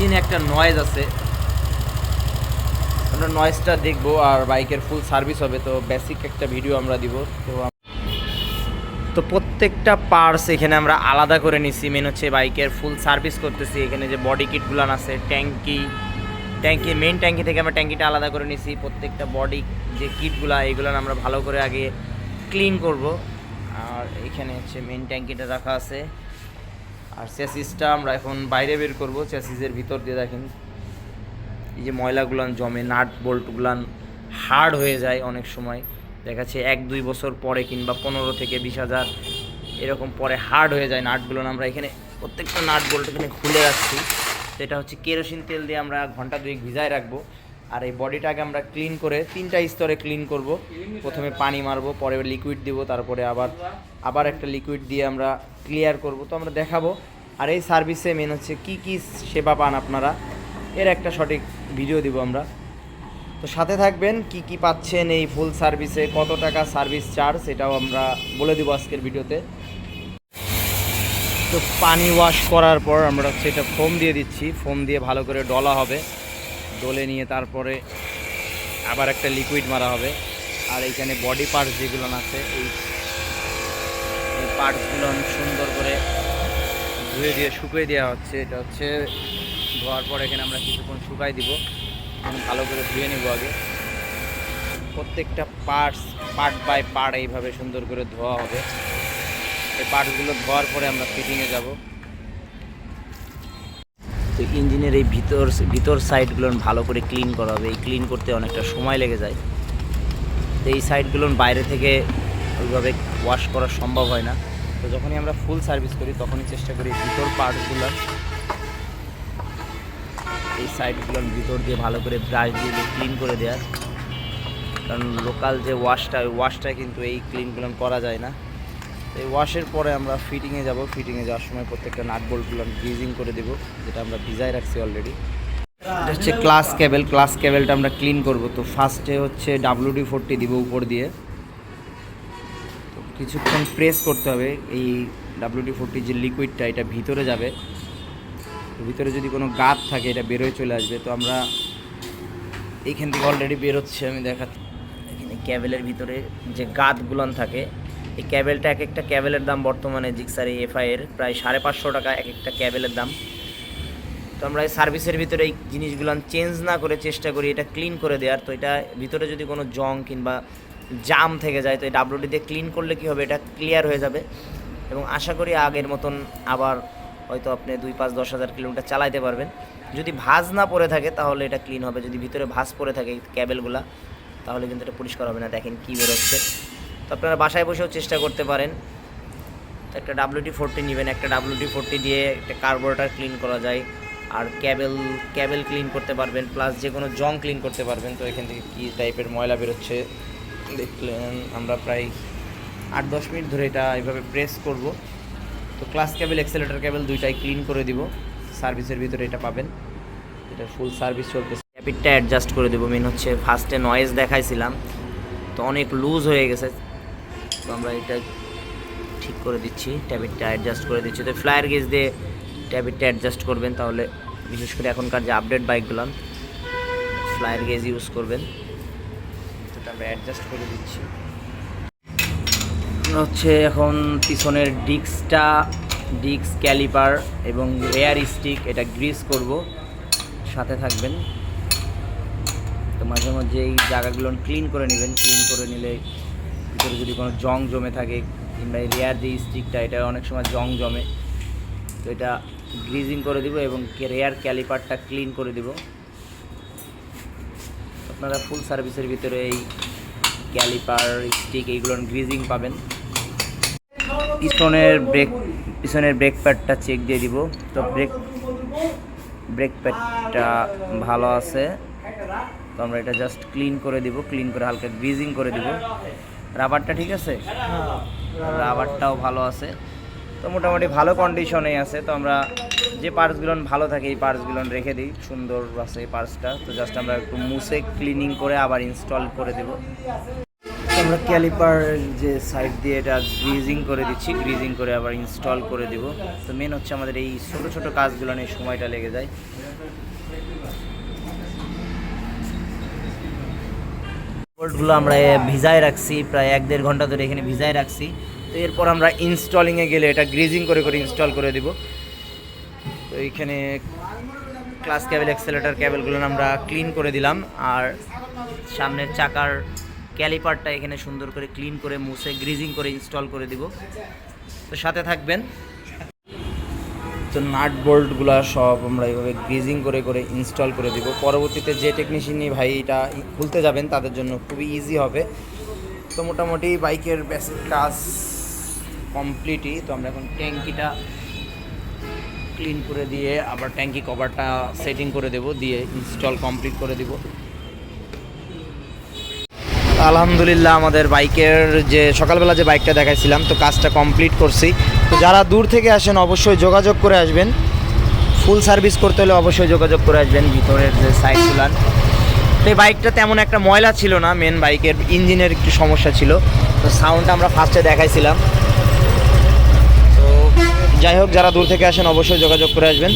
ইঞ্জিনে একটা নয়েজ আছে। আমরা নয়েজটা দেখব আর বাইকের ফুল সার্ভিস হবে, তো বেসিক একটা ভিডিও আমরা দিব। তো তো প্রত্যেকটা পার্টস এখানে আমরা আলাদা করে নিছি। মেন হচ্ছে বাইকের ফুল সার্ভিস করতেছি। এখানে যে বডি কিটগুলো আছে, ট্যাঙ্কি ট্যাঙ্কি মেন ট্যাঙ্কি থেকে আমরা ট্যাঙ্কিটা আলাদা করে নিছি। প্রত্যেকটা বডি যে কিটগুলো এগুলো আমরা ভালো করে আগে ক্লিন করব। আর এখানে হচ্ছে মেন ট্যাঙ্কিটা রাখা আছে। আর চ্যাসিসটা আমরা এখন বাইরে বের করব চ্যাসিসের ভিতর দিয়ে দেখেন। এই যে ময়লাগুলান জমে, নাট বোল্টগুলান হার্ড হয়ে যায় অনেক সময়। দেখাচ্ছে এক, দুই বছর পরে কিংবা পনেরো থেকে বিশ হাজার এরকম পরে হার্ড হয়ে যায় নাটগুলো আমরা এখানে প্রত্যেকটা নাট বোল্ট এখানে খুলে রাখছি। সেটা হচ্ছে কেরোসিন তেল দিয়ে আমরা ঘণ্টা দুয়েক ভিজায় রাখব। আর এই বডিটাকে আমরা ক্লিন করে তিনটা স্তরে ক্লিন করব। প্রথমে পানি মারবো, পরে লিকুইড দিব, তারপরে আবার আবার একটা লিকুইড দিয়ে আমরা ক্লিয়ার করব। তো আমরা দেখাবো। আর এই সার্ভিসে মেন হচ্ছে কি কি সেবা পান আপনারা? এর একটা সঠিক ভিডিও দিব আমরা। তো সাথে থাকবেন, কি কি পাচ্ছেন এই ফুল সার্ভিসে কত টাকা সার্ভিস চার্জ এটাও আমরা বলে দিব আজকের ভিডিওতে তো। পানি ওয়াশ করার পর আমরা হচ্ছে এটা ফোম দিয়ে দিচ্ছি। ফোম দিয়ে ভালো করে ডলা হবে। ডলে নিয়ে তারপরে আবার একটা লিকুইড মারা হবে। আর এইখানে বডি পার্টস যেগুলো আছে, এই এই পার্টসগুলো সুন্দর করে ধুয়ে দিয়ে, শুকিয়ে দেওয়া হচ্ছে। এটা হচ্ছে ধোয়ার পর এখানে আমরা কিছুক্ষণ শুকাই দিব। ভালো করে ধুয়ে নিব আগে। প্রত্যেকটা পার্টস পার্ট বাই পার্ট এইভাবে সুন্দর করে ধোয়া হবে। এই পার্টসগুলো ধোয়ার পরে আমরা ফিটিংয়ে যাব। তো ইঞ্জিনের এই ভিতর ভিতর সাইডগুলো ভালো করে ক্লিন করা হবে। এই ক্লিন করতে অনেকটা সময় লেগে যায়। তো এই সাইডগুলো বাইরে থেকে ওইভাবে ওয়াশ করা সম্ভব হয় না। তো যখনই আমরা ফুল সার্ভিস করি, তখনই চেষ্টা করি ভিতর পার্টসগুলো এই সাইডগুলোর ভিতর দিয়ে ভালো করে ব্রাশ দিয়ে ক্লিন করে দেওয়ার। কারণ লোকাল যে ওয়াশটা ওই ওয়াশটা কিন্তু এই ক্লিনগুলো করা যায় না। এই ওয়াশের পরে আমরা ফিটিংয়ে যাব। ফিটিংয়ে যাওয়ার সময় প্রত্যেকটা নাট বোল্টগুলো গ্রিজিং করে দেবো, যেটা আমরা ভিজায় রাখছি অলরেডি এটা হচ্ছে ক্লাস কেবেল ক্লাস কেবেলটা আমরা ক্লিন করব। তো ফার্স্টে হচ্ছে ডাব্লিউডি ফোরটি দিব উপর দিয়ে। তো কিছুক্ষণ প্রেস করতে হবে। এই ডাব্লিউডি ফোরটি যে লিকুইডটা এটা ভিতরে যাবে। ভিতরে যদি কোনো গাত থাকে, এটা বেরোয় চলে আসবে। তো আমরা এইখান থেকে অলরেডি বেরোচ্ছে। আমি দেখা এখানে ক্যাবেলের ভিতরে যে গাতগুলান থাকে এই ক্যাবেলটা এক একটা ক্যাবেলের দাম বর্তমানে জিক্সার এফআই এর প্রায় সাড়ে পাঁচশো টাকা এক একটা ক্যাবেলের দাম। তো আমরা এই সার্ভিসের ভিতরে এই জিনিসগুলো চেঞ্জ না করে চেষ্টা করি, এটা ক্লিন করে দেওয়ার। তো এটা ভিতরে যদি কোনো জং কিংবা জাম থেকে যায়, তো এই ডাব্লিউডি দিয়ে ক্লিন করলে কি হবে? এটা ক্লিয়ার হয়ে যাবে। এবং আশা করি আগের মতন আবার হয়তো আপনি দুই পাঁচ দশ হাজার কিলোমিটার চালাইতে পারবেন। যদি ভাঁজ না পড়ে থাকে, তাহলে এটা ক্লিন হবে। যদি ভিতরে ভাঁজ পড়ে থাকে ক্যাবেলগুলা, তাহলে কিন্তু এটা পরিষ্কার হবে না। দেখেন কী বেরোচ্ছে। তো আপনারা বাসায় বসেও চেষ্টা করতে পারেন। একটা ডাব্লিউটি ফোরটি নেবেন, একটা ডাব্লিউটি ফোরটি দিয়ে একটা কার্বোরেটার ক্লিন করা যায়। আর ক্যাবেল ক্যাবেল ক্লিন করতে পারবেন প্লাস যে কোনো জং ক্লিন করতে পারবেন। তো এখান থেকে কী টাইপের ময়লা বেরোচ্ছে, দেখলেন আমরা প্রায় আট দশ মিনিট ধরে এটা এইভাবে প্রেস করব। তো ক্লাস ক্যাবেল এক্সেলেটার ক্যাবেল দুইটাই ক্লিন করে দিব। সার্ভিসের ভিতরে এটা পাবেন। এটা ফুল সার্ভিস চলতেছে। ক্যাপিটটা অ্যাডজাস্ট করে দেবো। মেন হচ্ছে ফার্স্টে নয়েজ দেখাইছিলাম। তো অনেক লুজ হয়ে গেছে। আমরা এটা ঠিক করে দিচ্ছি ট্যাবিটটা অ্যাডজাস্ট করে দিচ্ছি। তো ফ্লায়ার গেজ দিয়ে ট্যাবিটটা অ্যাডজাস্ট করবেন তাহলে, বিশেষ করে এখনকার যে আপডেট বাইকগুলো ফ্লায়ার গেজ ইউজ করবেন। এটা আমরা অ্যাডজাস্ট করে দিচ্ছি। হচ্ছে এখন পিছনের ডিস্কটা ডিস্ক ক্যালিপার এবং রেয়ার স্টিক এটা গ্রিস করব। সাথে থাকবেন। তো মাঝে মাঝে এই জায়গাগুলো ক্লিন করে নেবেন ক্লিন করে নিলে ভিতরে যদি কোনো জং জমে থাকে কিংবা রেয়ার যে স্টিকটা, এটা অনেক সময় জং জমে। তো এটা গ্রিজিং করে দিব এবং রেয়ার ক্যালিপারটা ক্লিন করে দিব। আপনারা ফুল সার্ভিসের ভিতরে এই ক্যালিপার, স্টিক এইগুলো গ্রিজিং পাবেন। পিছনের ব্রেক পিছনের ব্রেক প্যাডটা চেক দিয়ে দিব। তো ব্রেক ব্রেক প্যাডটা ভালো আছে। তো আমরা এটা জাস্ট ক্লিন করে দিব, ক্লিন করে হালকা গ্রিজিং করে দিব। রাবারটা ঠিক আছে? রাবারটাও ভালো আছে। তো মোটামুটি ভালো কন্ডিশনেই আছে। তো আমরা যে পার্টসগুলো ভালো থাকে এই পার্টসগুলো রেখে দিই। সুন্দর আছে এই পার্টসটা তো জাস্ট আমরা একটু মুছে ক্লিনিং করে আবার ইনস্টল করে দেব। তো আমরা ক্যালিপার যে সাইড দিয়ে এটা গ্রিজিং করে দিচ্ছি গ্রিজিং করে আবার ইনস্টল করে দিব। তো মেন হচ্ছে আমাদের এই ছোট ছোট কাজগুলো নিয়ে সময়টা লেগে যায়। বোল্টগুলো আমরা ভিজায় রাখছি, প্রায় এক দেড় ঘণ্টা ধরে এখানে ভিজায় রাখছি। তো এরপর আমরা ইনস্টলিংয়ে গেলে এটা গ্রিজিং করে করে ইনস্টল করে দিব। তো এইখানে ক্লাস ক্যাবেল অ্যাক্সেলেটার ক্যাবেলগুলো আমরা ক্লিন করে দিলাম। আর সামনের চাকার ক্যালিপারটা এখানে সুন্দর করে ক্লিন করে মুছে গ্রিজিং করে ইনস্টল করে দিব। তো সাথে থাকবেন। তো নাট বোল্টগুলো সব আমরা এইভাবে গ্রিজিং করে করে ইনস্টল করে দিব। পরবর্তীতে যে টেকনিশিয়ানই ভাই এটা খুলতে যাবেন, তাদের জন্য খুবই ইজি হবে। তো মোটামুটি বাইকের বেসিক কাজ কমপ্লিটই তো আমরা এখন ট্যাঙ্কিটা ক্লিন করে দিয়ে আবার ট্যাঙ্কি কভারটা সেটিং করে দেব, দিয়ে ইনস্টল কমপ্লিট করে দিব। আলহামদুলিল্লাহ, আমাদের বাইকের যে সকালবেলা যে বাইকটা দেখাইছিলাম, তো কাজটা কমপ্লিট করছি। তো যারা দূর থেকে আসেন অবশ্যই যোগাযোগ করে আসবেন। ফুল সার্ভিস করতে হলে অবশ্যই যোগাযোগ করে আসবেন ভিতরের যে সাইড সাইডগুলান তো এই বাইকটা তেমন একটা ময়লা ছিল না মেন বাইকের ইঞ্জিনের একটু সমস্যা ছিল। তো সাউন্ডটা আমরা ফার্স্টে দেখাইছিলাম। তো যাই হোক, যারা দূর থেকে আসেন অবশ্যই যোগাযোগ করে আসবেন।